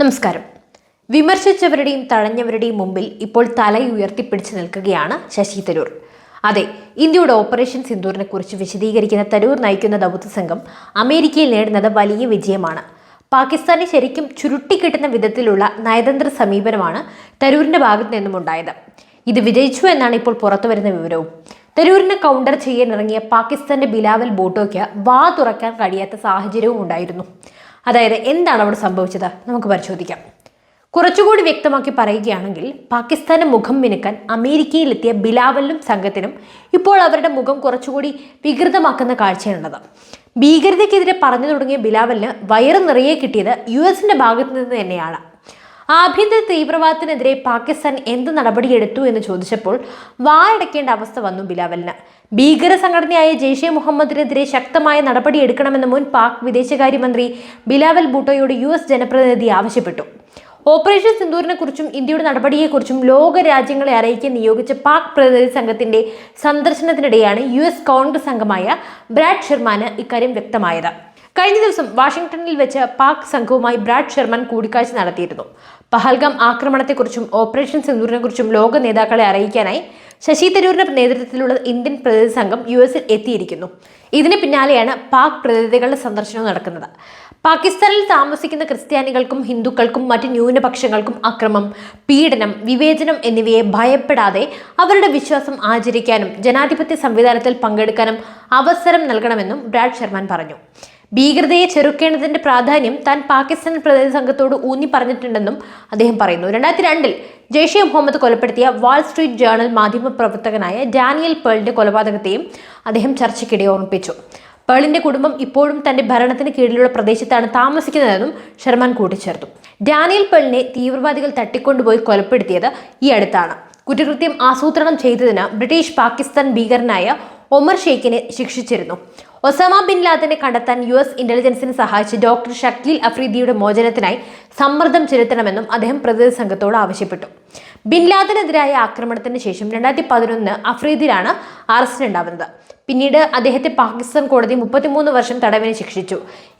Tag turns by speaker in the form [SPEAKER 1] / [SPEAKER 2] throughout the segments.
[SPEAKER 1] നമസ്കാരം. വിമർശിച്ചവരുടെയും തഴഞ്ഞവരുടെയും മുമ്പിൽ ഇപ്പോൾ തലയുയർത്തിപ്പിടിച്ചു നിൽക്കുകയാണ് ശശി തരൂർ. അതെ ഇന്ത്യയുടെ ഓപ്പറേഷൻ സിന്ദൂറിനെ കുറിച്ച് വിശദീകരിക്കുന്ന തരൂർ നയിക്കുന്ന ദൗത്യ സംഘം അമേരിക്കയിൽ നേടുന്നത് വലിയ വിജയമാണ്. പാകിസ്ഥാനെ ശരിക്കും ചുരുട്ടിക്കിട്ടുന്ന വിധത്തിലുള്ള നയതന്ത്ര സമീപനമാണ് തരൂരിന്റെ ഭാഗത്തു നിന്നും ഉണ്ടായത് ഇത് വിജയിച്ചു എന്നാണ് ഇപ്പോൾ പുറത്തു വരുന്ന വിവരവും. തരൂരിനെ കൗണ്ടർ ചെയ്യാനിറങ്ങിയ പാകിസ്ഥാന്റെ ബിലാവൽ ബോട്ടോയ്ക്ക് വാ തുറക്കാൻ കഴിയാത്ത സാഹചര്യവും ഉണ്ടായിരുന്നു. അതായത് എന്താണ് അവിടെ സംഭവിച്ചത്? നമുക്ക് പരിശോധിക്കാം. കുറച്ചുകൂടി വ്യക്തമാക്കി പറയുകയാണെങ്കിൽ പാകിസ്ഥാന് മുഖം മിനുക്കാൻ അമേരിക്കയിലെത്തിയ ബിലാവലിനും സംഘത്തിനും ഇപ്പോൾ അവരുടെ മുഖം കുറച്ചുകൂടി വികൃതമാക്കുന്ന കാഴ്ചയാണുള്ളത്. ഭീകരതയ്ക്കെതിരെ പറഞ്ഞു തുടങ്ങിയ ബിലാവലിന് വയറ് നിറയെ കിട്ടിയത് യു എസിന്റെ ഭാഗത്തു നിന്ന് തന്നെയാണ്. ആഭ്യന്തര തീവ്രവാദത്തിനെതിരെ പാകിസ്ഥാൻ എന്ത് നടപടിയെടുത്തു എന്ന് ചോദിച്ചപ്പോൾ വായടക്കേണ്ട അവസ്ഥ വന്നു ബിലാവലിന്. ഭീകര സംഘടനയായ ജെയ്ഷെ മുഹമ്മദിനെതിരെ ശക്തമായ നടപടിയെടുക്കണമെന്ന് മുൻ പാക് വിദേശകാര്യമന്ത്രി ബിലാവൽ ഭൂട്ടോയോട് യു എസ് ജനപ്രതിനിധി ആവശ്യപ്പെട്ടു. ഓപ്പറേഷൻ സിന്ദൂരിനെ കുറിച്ചും ഇന്ത്യയുടെ നടപടിയെക്കുറിച്ചും ലോക രാജ്യങ്ങളെ അറിയിക്കാൻ നിയോഗിച്ച പാക് പ്രതിനിധി സംഘത്തിന്റെ സന്ദർശനത്തിനിടെയാണ് യു എസ് കോൺഗ്രസ് അംഗമായ ബ്രാഡ് ഷെർമാന് ഇക്കാര്യം വ്യക്തമായത്. കഴിഞ്ഞ ദിവസം വാഷിംഗ്ടണിൽ വെച്ച് പാക് സംഘവുമായി ബ്രാഡ് ഷെർമാൻ കൂടിക്കാഴ്ച നടത്തിയിരുന്നു. പഹൽഗാം ആക്രമണത്തെക്കുറിച്ചും ഓപ്പറേഷൻ സിന്ദൂരിനെക്കുറിച്ചും ലോക നേതാക്കളെ അറിയിക്കാനായി ശശി തരൂരിന്റെ നേതൃത്വത്തിലുള്ള ഇന്ത്യൻ പ്രതിനിധി സംഘം യു എസിൽ എത്തിയിരിക്കുന്നു. ഇതിന് പിന്നാലെയാണ് പാക് പ്രതിനിധികളുടെ സന്ദർശനം നടക്കുന്നത്. പാകിസ്ഥാനിൽ താമസിക്കുന്ന ക്രിസ്ത്യാനികൾക്കും ഹിന്ദുക്കൾക്കും മറ്റ് ന്യൂനപക്ഷങ്ങൾക്കും അക്രമം പീഡനം വിവേചനം എന്നിവയെ ഭയപ്പെടാതെ അവരുടെ വിശ്വാസം ആചരിക്കാനും ജനാധിപത്യ സംവിധാനത്തിൽ പങ്കെടുക്കാനും അവസരം നൽകണമെന്നും ബ്രാഡ് ഷെർമാൻ പറഞ്ഞു. ഭീകരതയെ ചെറുക്കേണ്ടതിന്റെ പ്രാധാന്യം താൻ പാകിസ്ഥാൻ പ്രതിനിധി സംഘത്തോട് ഊന്നി പറഞ്ഞിട്ടുണ്ടെന്നും അദ്ദേഹം പറയുന്നു. രണ്ടായിരത്തി രണ്ടിൽ ജെയ്ഷെ മുഹമ്മദ് കൊലപ്പെടുത്തിയ വാൾ സ്ട്രീറ്റ് ജേർണൽ മാധ്യമ പ്രവർത്തകനായ ഡാനിയൽ പേളിന്റെ കൊലപാതകത്തെയും അദ്ദേഹം ചർച്ചയ്ക്കിടെ ഓർമ്മിപ്പിച്ചു. പേളിന്റെ കുടുംബം ഇപ്പോഴും തന്റെ ഭരണത്തിന് കീഴിലുള്ള പ്രദേശത്താണ് താമസിക്കുന്നതെന്നും ഷെർമാൻ കൂട്ടിച്ചേർത്തു. ഡാനിയൽ പേളിനെ തീവ്രവാദികൾ തട്ടിക്കൊണ്ടുപോയി കൊലപ്പെടുത്തിയത് ഈ അടുത്താണ്. കുറ്റകൃത്യം ആസൂത്രണം ചെയ്തതിന് ബ്രിട്ടീഷ് പാകിസ്ഥാൻ ഭീകരനായ ഒമർ ഷെയ്ഖിനെ ശിക്ഷിച്ചിരുന്നു. ഒസാമ ബിൻ ലാദനെ കണ്ടെത്താൻ യു എസ് ഇന്റലിജൻസിന് സഹായിച്ച് ഡോക്ടർ ഷക്കീൽ അഫ്രീദിയുടെ മോചനത്തിനായി സമ്മർദ്ദം ചെലുത്തണമെന്നും അദ്ദേഹം പ്രതിനിധി സംഘത്തോട് ആവശ്യപ്പെട്ടു. ബിൻ ലാദനെതിരായ ആക്രമണത്തിന് ശേഷം രണ്ടായിരത്തി പതിനൊന്ന് അഫ്രീദിയിലാണ് അറസ്റ്റ് ഉണ്ടാവുന്നത്. പിന്നീട് അദ്ദേഹത്തെ പാകിസ്ഥാൻ കോടതി മുപ്പത്തിമൂന്ന് വർഷം തടവിന് ശിക്ഷിച്ചു.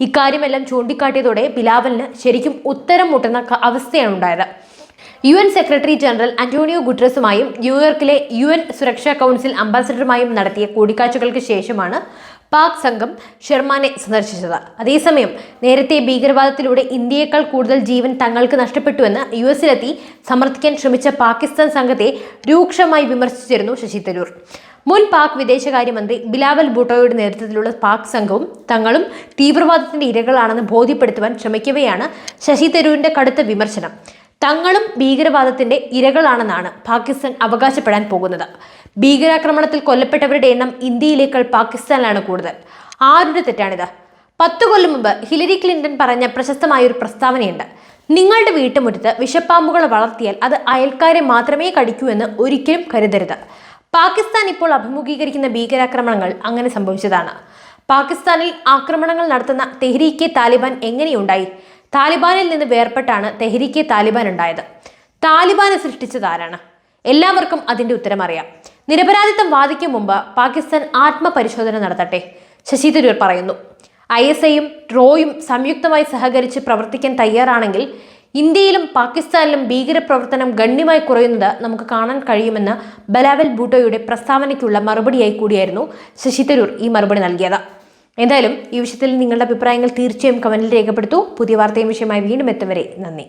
[SPEAKER 1] ഇക്കാര്യമെല്ലാം ചൂണ്ടിക്കാട്ടിയതോടെ ബിലാവലിന് ശരിക്കും ഉത്തരം മുട്ടുന്ന അവസ്ഥയാണ് ഉണ്ടായത്. U N secretary general Antonio ഗുട്രസുമായും ന്യൂയോർക്കിലെ യു എൻ സുരക്ഷാ കൗൺസിൽ അംബാസഡറുമായും നടത്തിയ കൂടിക്കാഴ്ചകൾക്ക് ശേഷമാണ് പാക് സംഘം ഷെർമാനെ സന്ദർശിച്ചത്. അതേസമയം നേരത്തെ ഭീകരവാദത്തിലൂടെ ഇന്ത്യയേക്കാൾ കൂടുതൽ ജീവൻ തങ്ങൾക്ക് നഷ്ടപ്പെട്ടുവെന്ന് യു എസിലെത്തി സമർത്ഥിക്കാൻ ശ്രമിച്ച പാകിസ്ഥാൻ സംഘത്തെ രൂക്ഷമായി വിമർശിച്ചിരുന്നു ശശി തരൂർ. മുൻ പാക് വിദേശകാര്യമന്ത്രി ബിലാവൽ ഭൂട്ടോയുടെ നേതൃത്വത്തിലുള്ള പാക് സംഘവും തങ്ങളും തീവ്രവാദത്തിന്റെ ഇരകളാണെന്ന് ബോധ്യപ്പെടുത്തുവാൻ ശ്രമിക്കവെയാണ് ശശി തരൂരിന്റെ കടുത്ത വിമർശനം. തങ്ങളും ഭീകരവാദത്തിന്റെ ഇരകളാണെന്നാണ് പാകിസ്ഥാൻ അവകാശപ്പെടാൻ പോകുന്നത്. ഭീകരാക്രമണത്തിൽ കൊല്ലപ്പെട്ടവരുടെ എണ്ണം ഇന്ത്യയിലേക്കാൾ പാകിസ്ഥാനിലാണ് കൂടുതൽ. ആരുടെ തെറ്റാണിത്? പത്ത് കൊല്ലം മുമ്പ് ഹിലരി ക്ലിന്റൺ പറഞ്ഞ പ്രശസ്തമായ ഒരു പ്രസ്താവനയുണ്ട്. നിങ്ങളുടെ വീട്ടുമുറ്റത്ത് വിഷപ്പാമ്പുകളെ വളർത്തിയാൽ അത് അയൽക്കാരെ മാത്രമേ കടിക്കൂ എന്ന് ഒരിക്കലും കരുതരുത്. പാകിസ്ഥാൻ ഇപ്പോൾ അഭിമുഖീകരിക്കുന്ന ഭീകരാക്രമണങ്ങൾ അങ്ങനെ സംഭവിച്ചതാണ്. പാകിസ്ഥാനിൽ ആക്രമണങ്ങൾ നടത്തുന്ന തെഹ്രീക്കെ താലിബാൻ എങ്ങനെയുണ്ടായി? താലിബാനിൽ നിന്ന് വേർപെട്ടാണ് തെഹ്രീക്കെ താലിബാൻ ഉണ്ടായത് താലിബാനെ സൃഷ്ടിച്ചതാരാണ് എല്ലാവർക്കും അതിന്റെ ഉത്തരം അറിയാം നിരപരാധിത്വം വാദിക്കും മുമ്പ് പാകിസ്ഥാൻ ആത്മപരിശോധന നടത്തട്ടെ ശശി തരൂർ പറയുന്നു. ഐ എസ് ഐയും ട്രോയും സംയുക്തമായി സഹകരിച്ച് പ്രവർത്തിക്കാൻ തയ്യാറാണെങ്കിൽ ഇന്ത്യയിലും പാകിസ്ഥാനിലും ഭീകരപ്രവർത്തനം ഗണ്യമായി കുറയുന്നത് നമുക്ക് കാണാൻ കഴിയുമെന്ന് ബലാവൽ ബൂട്ടോയുടെ പ്രസ്താവനയ്ക്കുള്ള മറുപടിയായി കൂടിയായിരുന്നു ശശി തരൂർ ഈ മറുപടി നൽകിയത്. എന്തായാലും ഈ വിഷയത്തിൽ നിങ്ങളുടെ അഭിപ്രായങ്ങൾ തീർച്ചയായും കമന്റിൽ രേഖപ്പെടുത്തൂ. പുതിയ വാർത്തയും വിഷയമായി വീണ്ടും എത്തും വരെ. നന്ദി.